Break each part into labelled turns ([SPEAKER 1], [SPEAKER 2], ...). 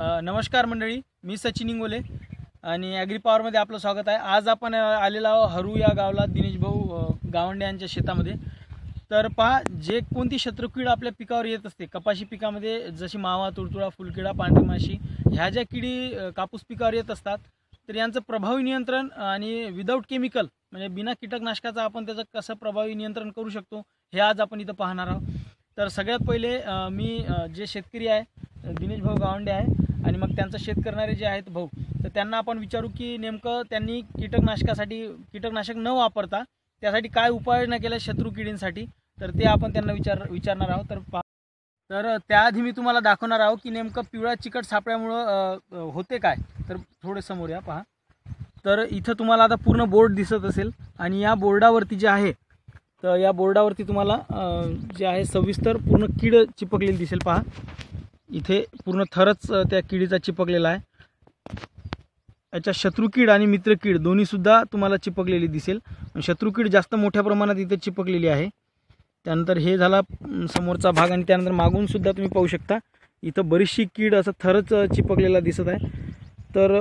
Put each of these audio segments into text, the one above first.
[SPEAKER 1] नमस्कार मंडळी मी सचिन इंगोले आणि ॲग्री पॉवरमध्ये आपलं स्वागत आहे. आज आपण अ, आलेलो आहो हरू या गावला दिनेश भाऊ गावंडे यांच्या शेतामध्ये. तर पहा जे कोणती शत्रुकीड आपल्या पिकावर येत असते कपाशी पिकामध्ये जशी मावा तुडतुडा फुलकिडा पांढरी माशी ह्या ज्या किडी कापूस पिकावर येत असतात तर यांचं प्रभावी नियंत्रण आणि विदाऊट केमिकल म्हणजे बिना कीटकनाशकाचं आपण त्याचं कसं प्रभावी नियंत्रण करू शकतो हे आज आपण इथं पाहणार आहोत. तर सगळ्यात पहिले मी जे शेतकरी आहे दिनेश भाऊ गावंडे आहे आणि मग त्यांचं शेत करणारे जे आहेत भाऊ तर त्यांना आपण विचारू की नेमकं त्यांनी कीटकनाशकासाठी कीटकनाशक न वापरता त्यासाठी काय उपाययोजना केल्या शत्रू किडींसाठी? तर ते आपण त्यांना विचार विचारणार आहोत. तर पहा. तर त्याआधी मी तुम्हाला दाखवणार आहोत की नेमकं पिवळ्या चिकट सापळ्यामुळं होते काय? तर थोडे समोर या पहा. तर इथं तुम्हाला आता पूर्ण बोर्ड दिसत असेल आणि या बोर्डावरती जे आहे तर या बोर्डावरती तुम्हाला जे आहे सविस्तर पूर्ण कीड चिपकलेली दिसेल पहा. इथे पूर्ण थरच त्या किडीचा चिपकलेला आहे. याच्या शत्रुकीड आणि मित्रकीड दोन्हीसुद्धा तुम्हाला चिपकलेली दिसेल. शत्रुकीड जास्त मोठ्या प्रमाणात इथे चिपकलेली आहे. त्यानंतर हे झाला समोरचा भाग आणि त्यानंतर मागूनसुद्धा तुम्ही पाहू शकता. इथं बरीचशी कीड असं थरच चिपकलेला दिसत आहे. तर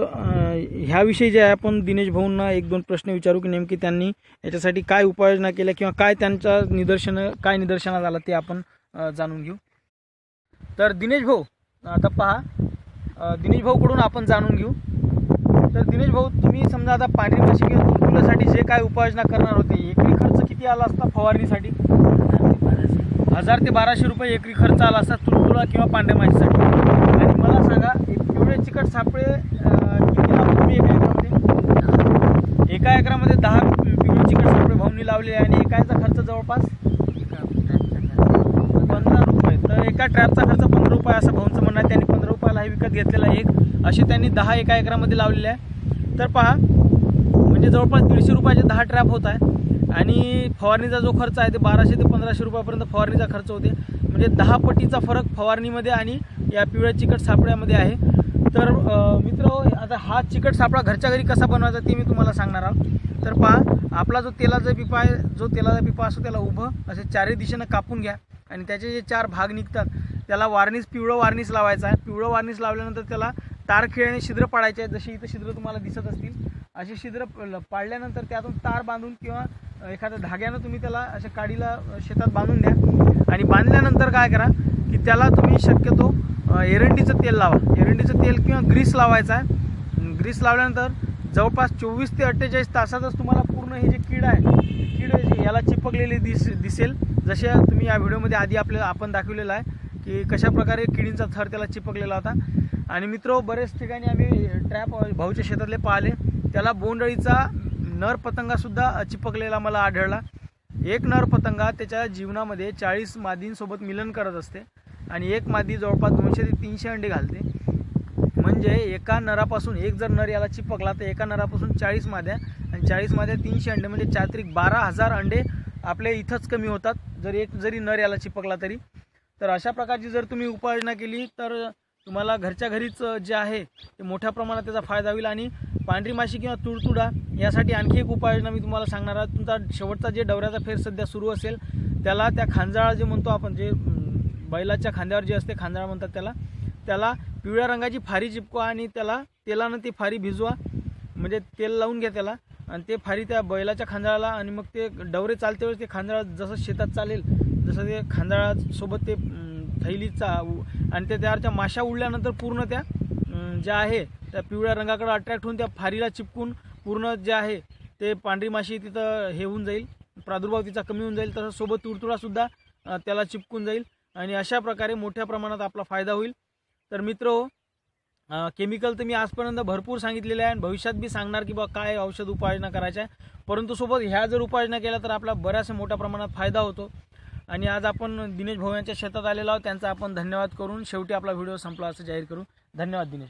[SPEAKER 1] ह्याविषयी जे आहे आपण दिनेश भाऊंना एक दोन प्रश्न विचारू की नेमकी त्यांनी याच्यासाठी काय उपाययोजना केल्या किंवा काय त्यांच्या निदर्शन काय निदर्शनात आलं ते आपण जाणून घेऊ. तर दिनेश भाऊ आता पहा. दिनेश भाऊकडून आपण जाणून घेऊ. तर दिनेश भाऊ तुम्ही समजा आता पांढरी माशी किंवा तुडतुड्यासाठी जे काय उपाययोजना करणार होते एकरी खर्च किती आला असता फवारणीसाठी? हजार ते बाराशे रुपये एकरी खर्च आला असता तुडतुडा किंवा पांढऱ्या माशीसाठी आणि मला सांगा एक पिवळे चिकट सापळे किती लावले तुम्ही एका एकरामध्ये? एका एकरामध्ये दहा पिवळे चिकट सापळे भाऊनी लावले आणि एका खर्च जवळपास पंधरा रुपये तर एका ट्रॅपचा खर्च पंधरा रुपये असं भाऊंचं म्हणणं आहे. त्यांनी पंधरा रुपयाला हे विकत घेतलेला आहे एक. असे त्यांनी दहा एका एकरामध्ये लावलेले आहे. तर पहा म्हणजे जवळपास दीडशे रुपयाचे दहा ट्रॅप होत आहे आणि फवारणीचा जो खर्च आहे ते बाराशे ते पंधराशे रुपयापर्यंत फवारणीचा खर्च होते. म्हणजे दहा पटीचा फरक फवारणीमध्ये आणि या पिवळ्या चिकट सापळ्यामध्ये आहे. तर मित्र आता हा चिकट सापळा घरच्या घरी कसा बनवायचा ते मी तुम्हाला सांगणार आहोत. तर पहा आपला जो तेलाचा पिपा आहे जो तेलाचा पिपा असतो त्याला उभं असे चारही दिशेनं कापून घ्या. आणि त्याचे जे चार भाग निघतात त्याला वार्निश पिवळं वार्निश लावायचं आहे. पिवळं वार्निश लावल्यानंतर त्याला तार खेळणे छिद्र पाडायचे आहेत. जशी इथं छिद्र तुम्हाला दिसत असतील असे छिद्र पाडल्यानंतर त्यातून तार बांधून किंवा एखाद्या धाग्यानं तुम्ही त्याला अशा काडीला शेतात बांधून द्या. आणि बांधल्यानंतर काय करा की त्याला तुम्ही शक्यतो एरंडीचं तेल लावा. एरंडीचं तेल किंवा ग्रीस लावायचं आहे. ग्रीस लावल्यानंतर जवळपास चोवीस ते अठ्ठेचाळीस तासातच तुम्हाला पूर्ण हे जे कीड आहे कीड याला चिपकलेली दिस दिसेल. जसे तुम्ही या व्हिडिओमध्ये आधी आपल्याला आपण दाखवलेलं आहे की कशा प्रकारे किडींचा थर त्याला चिपकलेला होता. आणि मित्र बरेच ठिकाणी आम्ही ट्रॅप भाऊच्या शेतातले पाहिले. त्याला बोंडअळीचा नर पतंगासुद्धा चिपकलेला मला आढळला. एक नर पतंगा त्याच्या जीवनामध्ये चाळीस मादींसोबत मिलन करत असते. आणि एक मादी जवळपास दोनशे ते तीनशे अंडे घालते. म्हणजे एका नरापासून एक जर नर याला चिपकला तर एका नरापासून चाळीस माद्या आणि चाळीस माद्या तीनशे अंडे म्हणजे चात्रिक बारा हजार अंडे आपल्या इथंच कमी होतात. जर एक जरी नर याला चिपकला तरी. तर अशा प्रकारची जर तुम्ही उपाययोजना केली तर तुम्हाला घरच्या घरीच जे आहे ते मोठ्या प्रमाणात त्याचा फायदा होईल आणि पांढरी माशी किंवा तुडतुडा यासाठी आणखी एक उपाययोजना मी तुम्हाला सांगणार आहे. तुमचा शेवटचा जे डवऱ्याचा फेर सध्या सुरू असेल त्याला त्या खांजाळा जे म्हणतो आपण जे बैलाच्या खांद्यावर जे असते खांजाळा म्हणतात त्याला त्याला पिवळ्या रंगाची फारी चिपकवा आणि त्याला तेलानं ती फारी भिजवा. म्हणजे तेल लावून घ्या त्याला. आणि ते फारी त्या बैलाच्या खांदाळाला आणि मग ते डवरे चालते वेळेस ते खांदाळा जसं शेतात चालेल जसं ते खांदाळासोबत ते थैलीचा आणि ते त्यावरच्या माशा उडल्यानंतर पूर्ण त्या ज्या आहे त्या पिवळ्या रंगाकडे अट्रॅक्ट होऊन त्या फारीला चिपकून पूर्ण जे आहे ते पांढरी माशी तिथं हे होऊन जाईल प्रादुर्भाव तिचा कमी होऊन जाईल तसं सोबत तुडतुडासुद्धा त्याला चिपकून जाईल. आणि अशा प्रकारे मोठ्या प्रमाणात आपला फायदा होईल. तर मित्र केमिकल तर मी आजपर्यंत भरपूर सांगितलेले आहे आणि भविष्यात बी सांगणार की बा काय औषध उपाययोजना करायच्या आहे. परंतु सोबत ह्या जर उपाययोजना केल्या तर आपला बऱ्याच मोठ्या प्रमाणात फायदा होतो. आणि आज आपण दिनेश भाऊ यांच्या शेतात आलेलो आहोत. त्यांचा आपण धन्यवाद करून शेवटी आपला व्हिडिओ संपला असं जाहीर करू. धन्यवाद दिनेश